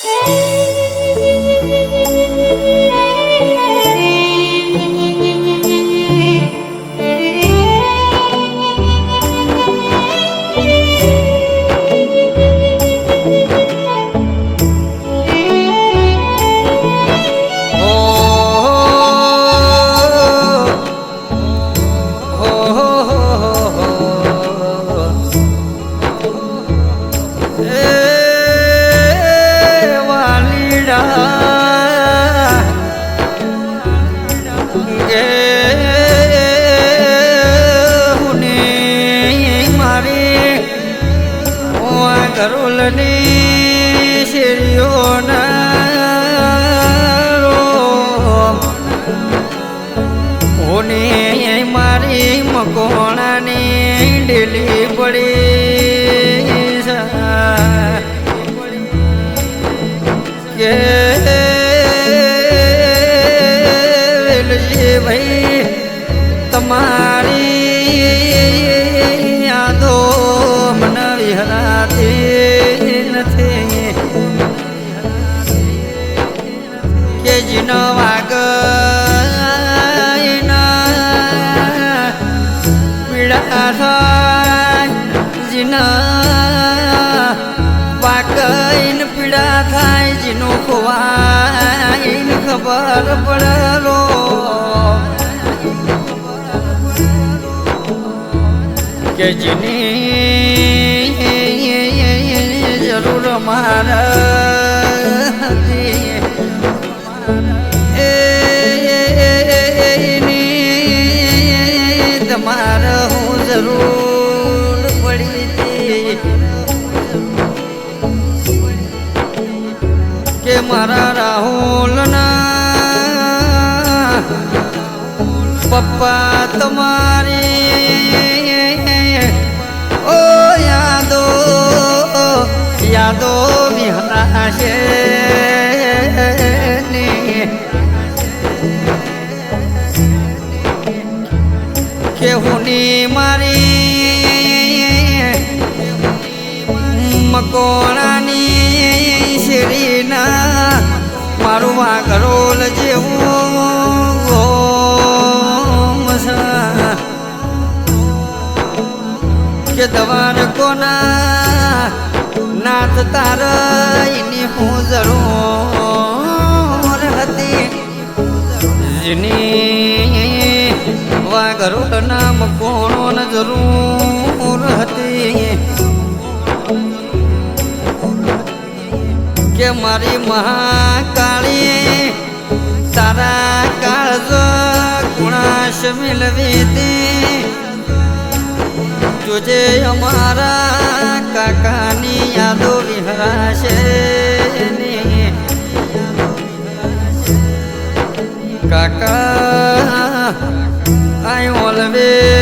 Hey. કરુલની શેરીઓના મારી મકોણાની daily પડી. કે જીનો વાગ પાકઈન પીડા થાય જીનો ખોવાઈન ખબર પડરો કે જીની જરૂર મારા કે મારા રાહુલના પપ્પા તમારી ઓ યાદો યાદો વિહાશે ને. કે હુની મારી મકોણાની શેરીના મારું વાઘરોલ જેવું ગોમ. કે દવાર કોના નાથ તારઈની હું જરૂર હતી જેની વાઘરોલ નામ કોણ જરૂર હતી મારી મહાકાળી, તારા કાળજો ગુણાશ મિલવી દી જોજે અમારા કાકાની યાદો વિહરાશે ને કાકા આઈ always